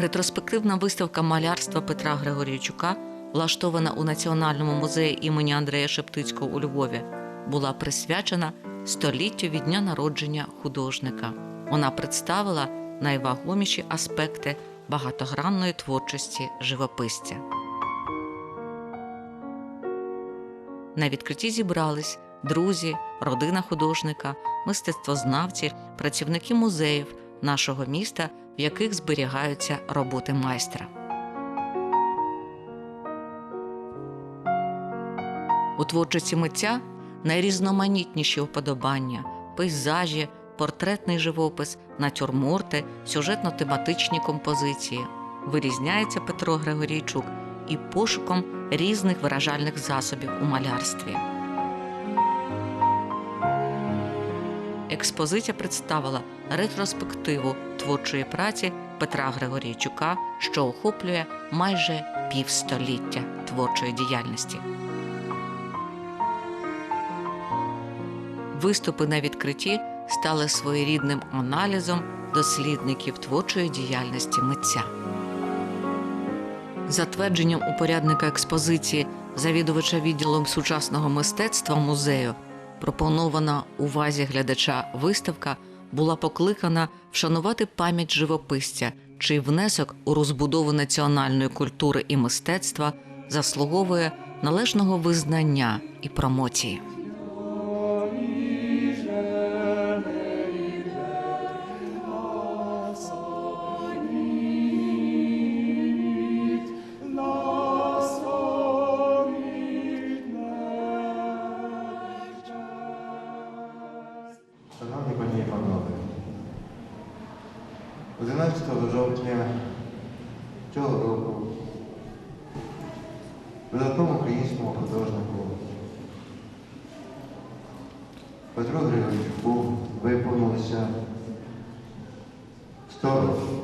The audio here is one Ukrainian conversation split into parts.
Ретроспективна виставка малярства Петра Григорійчука, влаштована у Національному музеї імені Андрея Шептицького у Львові, була присвячена століттю від дня народження художника. Вона представила найвагоміші аспекти багатогранної творчості живописця. На відкритті зібрались друзі, родина художника, мистецтвознавці, працівники музеїв нашого міста, в яких зберігаються роботи майстра. У творчості митця найрізноманітніші вподобання, пейзажі, портретний живопис, натюрморти, сюжетно-тематичні композиції. Вирізняється Петро Григорійчук і пошуком різних виражальних засобів у малярстві. Експозиція представила ретроспективу творчої праці Петра Григорійчука, що охоплює майже півстоліття творчої діяльності. Виступи на відкритті стали своєрідним аналізом дослідників творчої діяльності митця. Затвердженням упорядника експозиції завідувача відділом сучасного мистецтва музею пропонована увазі глядача виставка була покликана вшанувати пам'ять живописця, чий внесок у розбудову національної культури і мистецтва заслуговує належного визнання і промоції. Цього року видатному українському художнику Петру Григорчуку виповнилося 100 років.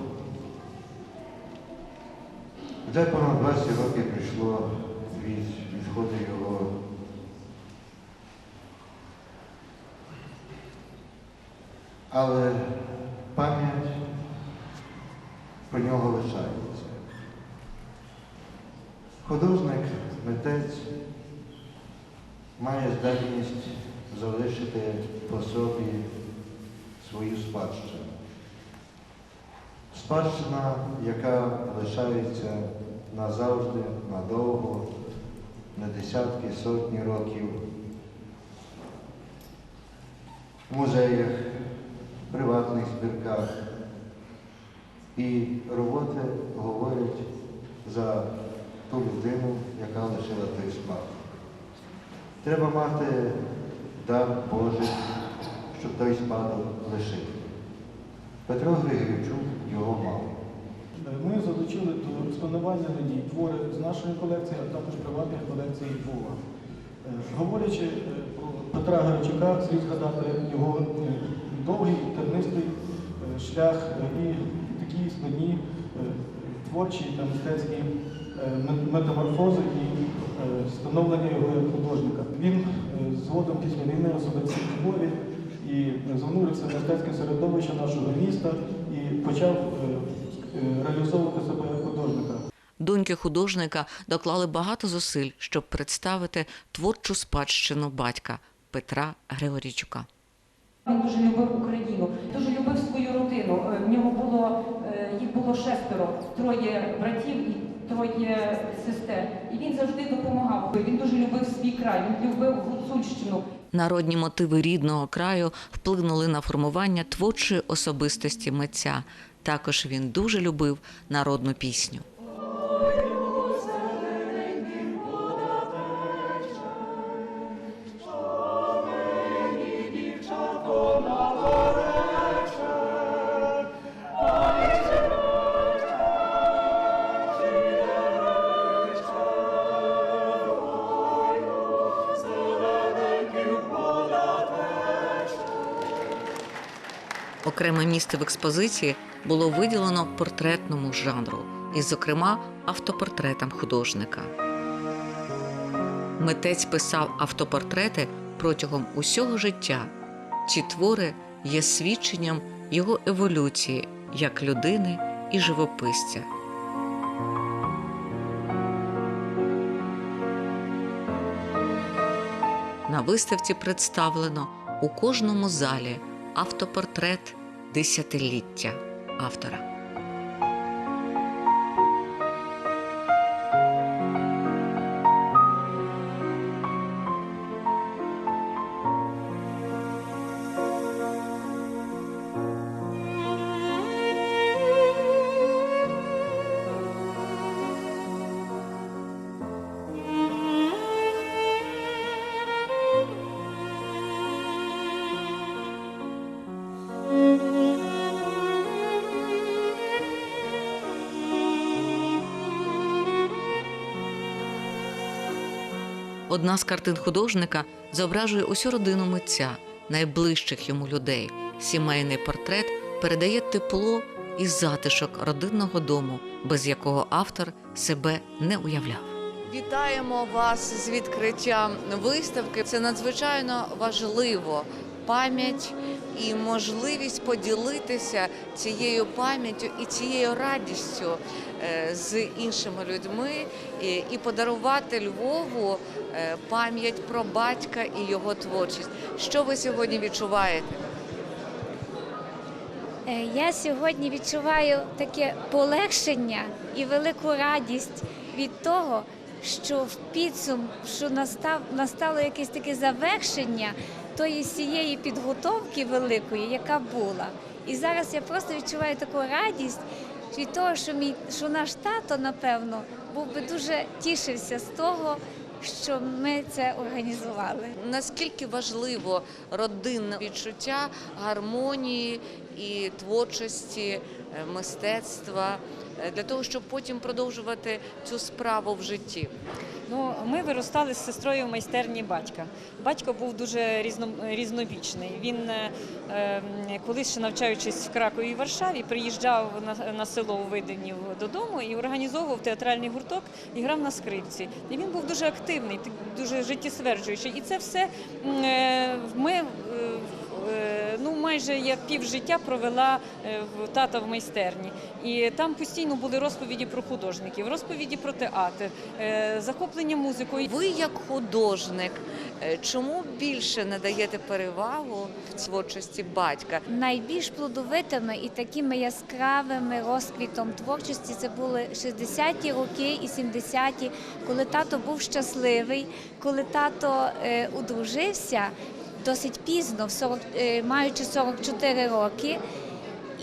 Вже понад 20 років прийшло від відходу його але пам'ять про нього лишається. Художник, митець має здатність залишити по собі свою спадщину. Спадщина, яка лишається назавжди, надовго, на десятки, сотні років в музеях, приватних збірках. І роботи говорять за ту людину, яка лишила той спадок. Треба мати дар Божий, щоб той спадок лишити. Петро Григорівчук його мав. Ми залучили до експонування тоді твори з нашої колекції, а також приватних колекцій Львова. Е, Говорячи е, про Петра Григорчука, слід згадати його е, довгий тернистий шлях і такі складні творчі та мистецькі метаморфози і е, становлення його як художника. Він е, згодом після війни особисто в Львові і занурився в мистецьке середовище нашого міста і почав е, е, реалізовувати себе як художника. Доньки художника доклали багато зусиль, щоб представити творчу спадщину батька Петра Григорійчука. Він дуже любив Україну, дуже любив свою родину. Е, В нього було е, їх було шестеро, троє братів і троє сестер. І він завжди допомагав. Він дуже любив свій край, він любив Гуцульщину. Народні мотиви рідного краю вплинули на формування творчої особистості митця. Також він дуже любив народну пісню. Окреме місце в експозиції було виділено портретному жанру, і, зокрема, автопортретам художника. Митець писав автопортрети протягом усього життя. Ці твори є свідченням його еволюції як людини і живописця. На виставці представлено у кожному залі автопортрет десятиліття автора. Одна з картин художника зображує усю родину митця, найближчих йому людей. Сімейний портрет передає тепло і затишок родинного дому, без якого автор себе не уявляв. Вітаємо вас з відкриттям виставки. Це надзвичайно важливо. Пам'ять і можливість поділитися цією пам'яттю і цією радістю е, з іншими людьми і, подарувати Львову е, пам'ять про батька і його творчість. Що ви сьогодні відчуваєте? Е, Я сьогодні відчуваю таке полегшення і велику радість від того, що в підсум, що настав настало якесь таке завершення тої всієї підготовки великої, яка була. І зараз я просто відчуваю таку радість від того, що мій що наш тато, напевно, був би дуже тішився з того, що ми це організували. Наскільки важливо родинне відчуття гармонії і творчості, е, мистецтва для того, щоб потім продовжувати цю справу в житті? Ну, ми виростали з сестрою в майстерні батька. Батько був дуже різно, різновічний. Він, е, е, колись ще навчаючись в Кракові і Варшаві, приїжджав на, на село у Видинів додому і організовував театральний гурток і грав на скрипці. І він був дуже активний, дуже життєстверджуючий. І це все е, ми. Ну, майже я півжиття провела е, в тата в майстерні, і там постійно були розповіді про художників, розповіді про театр, е, захоплення музикою. Ви як художник, е, чому більше надаєте перевагу в творчості батька? Найбільш плодовитими і такими яскравими розквітом творчості це були 60-ті роки і 70-ті, коли тато був щасливий, коли тато одружився досить пізно, в 40, е, маючи 44 роки.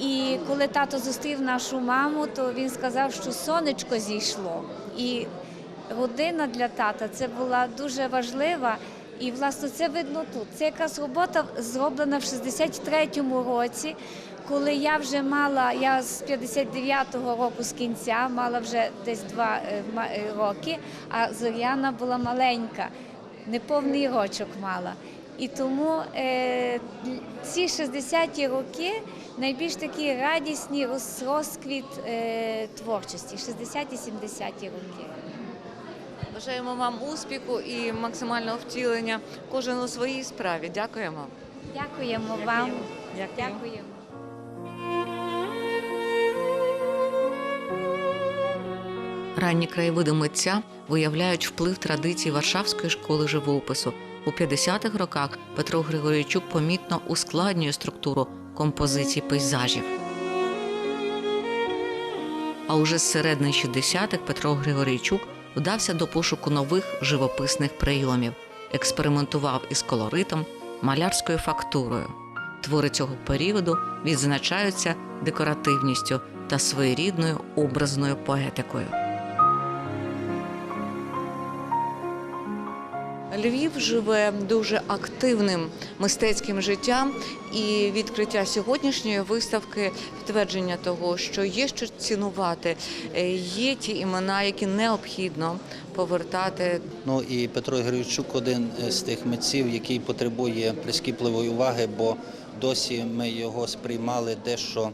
І коли тато зустрів нашу маму, то він сказав, що сонечко зійшло. І родина для тата це була дуже важлива. І власне це видно тут. Це якраз робота зроблена в 63-му році, коли я вже мала, я з 59-го року з кінця мала вже десь два е, е, роки, а Зоряна була маленька, неповний рочок мала. І тому е, ці 60-ті роки найбільш такі радісні розквіт е, творчості, 60-ті, 70-ті роки. Бажаємо вам успіху і максимального втілення кожен у своїй справі. Дякуємо. Дякуємо вам. Дякую. Дякуємо. Ранні краєвиди митця виявляють вплив традицій Варшавської школи живопису. У 50-х роках Петро Григорійчук помітно ускладнює структуру композицій пейзажів. А уже з середини 60-х Петро Григорійчук вдався до пошуку нових живописних прийомів, експериментував із колоритом, малярською фактурою. Твори цього періоду відзначаються декоративністю та своєрідною образною поетикою. Львів живе дуже активним мистецьким життям, і відкриття сьогоднішньої виставки підтвердження того, що є що цінувати, Е, є ті імена, які необхідно повертати. Ну і Петро Григорчук один з тих митців, який потребує прискіпливої уваги, бо досі ми його сприймали дещо е,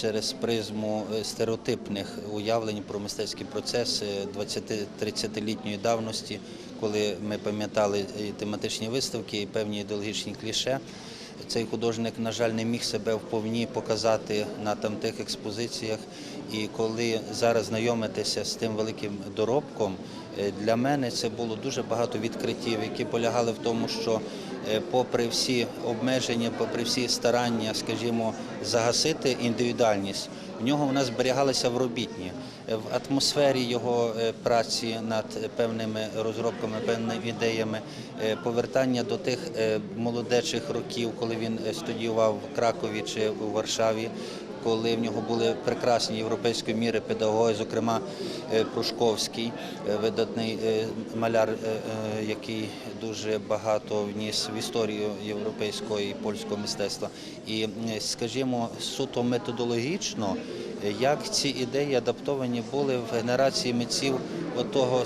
через призму е, стереотипних уявлень про мистецькі процеси 20-30-літньої давності, коли ми пам'ятали тематичні виставки і певні ідеологічні кліше. цей художник, на жаль, не міг себе вповні показати на там тих експозиціях. І коли зараз знайомитися з тим великим доробком, е, для мене це було дуже багато відкриттів, які полягали в тому, що е, попри всі обмеження, попри всі старання, скажімо, загасити індивідуальність, в нього вона зберігалася в робітні, Е, в атмосфері його е, праці над е, певними розробками, певними ідеями, е, повертання до тих е, молодечих років, коли він е, студіював в Кракові чи у Варшаві. Коли в нього були прекрасні європейської міри педагоги, зокрема е, Прушковський, е, видатний е, маляр, який дуже багато вніс в історію європейського і польського мистецтва. І, скажімо, суто методологічно, як ці ідеї адаптовані були в генерації митців того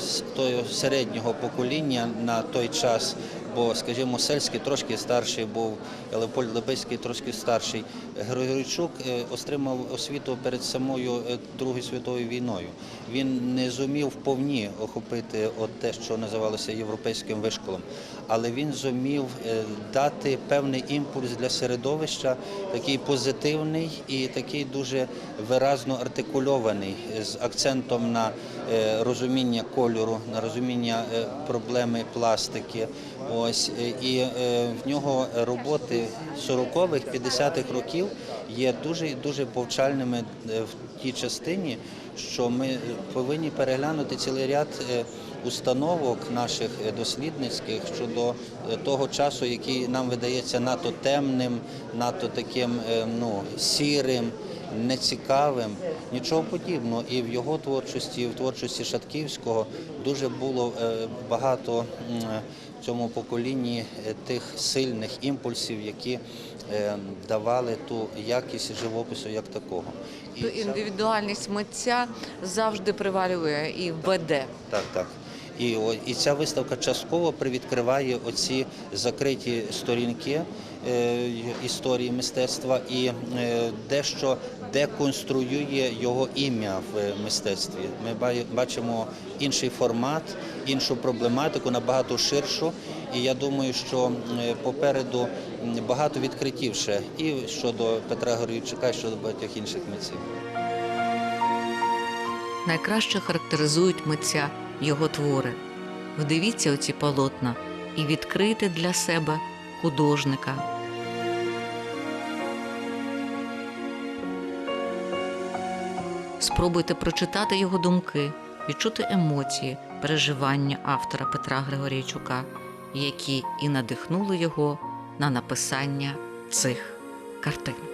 середнього покоління на той час. Бо, скажімо, Сельський трошки старший був, Леопольд Лебецький трошки старший. Григорійчук е, отримав освіту перед самою е, Другою світовою війною. Він не зумів вповні охопити от те, що називалося європейським вишколом, але він зумів е, дати певний імпульс для середовища, такий позитивний і такий дуже виразно артикульований з акцентом на е, розуміння кольору, на розуміння е, проблеми пластики. Ось е, і е, в нього роботи 40-х, 50-х років є дуже дуже повчальними е, в тій частині, що ми повинні переглянути цілий ряд е, установок наших е, дослідницьких щодо того часу, який нам видається надто темним, надто таким ну сірим. Нецікавим, нічого подібного. І в його творчості, і в творчості Шатківського дуже було е, багато в цьому поколінні е, тих сильних імпульсів, які е, давали ту якість живопису як такого. І То індивідуальність митця завжди привалює і веде. так, так. І, і ця виставка частково привідкриває оці закриті сторінки історії мистецтва і е, дещо деконструює його ім'я в е, мистецтві. Ми бачимо інший формат, іншу проблематику, набагато ширшу. І я думаю, що е, попереду багато відкриттів ще і щодо Петра Горійчука, і щодо багатьох інших митців. Найкраще характеризують митця його твори. Вдивіться у ці полотна і відкрийте для себе художника. Спробуйте прочитати його думки, відчути емоції, переживання автора Петра Григорійчука, які і надихнули його на написання цих картин.